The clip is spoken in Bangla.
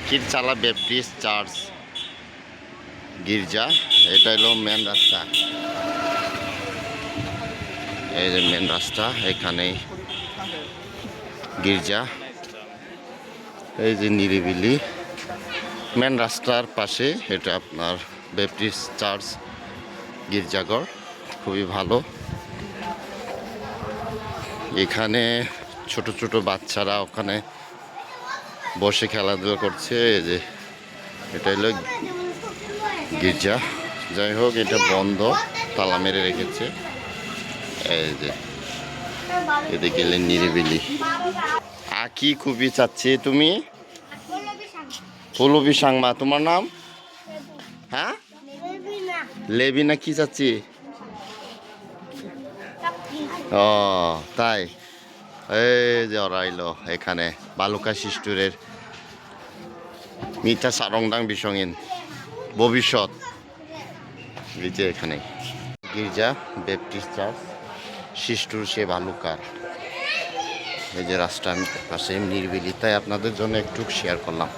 পাখির চালা ব্যাপটিস্ট চার্চ, গির্জা এটা হলো মেন রাস্তা। এই যে মেন রাস্তা এখানে গির্জা। এই যে নিরিবিলি মেন রাস্তার পাশে এটা আপনার ব্যাপটিস্ট চার্চ, গির্জাঘর, খুবই ভালো। এখানে ছোট ছোট বাচ্চারা ওখানে বসে খেলাধুলা করছে যে এটা হলো গির্জা। যাই হোক, এটা বন্ধ, তালা মেরে রেখেছে। এই যে, এদিকে এলে নিরিবিলি। আকি খুবই চাচ্ছি তুমি? পলবি সাংমা, তোমার নাম? হ্যাঁ? লেবিনা কি চাচ্ছি? ও, তাই। এই যে ওরা এখানে, বালুকা শিষ্টুরের মিঠা সারংদাং বিসঙ্গিন ভবিষ্যৎ যে এখানে। গির্জা, বেপটিস্ট চার্চ শিষ্টুর সে ভালুকার। এই যে রাস্তা আমি পাশে নির্বিলি। তাই আপনাদের জন্য একটু শেয়ার করলাম।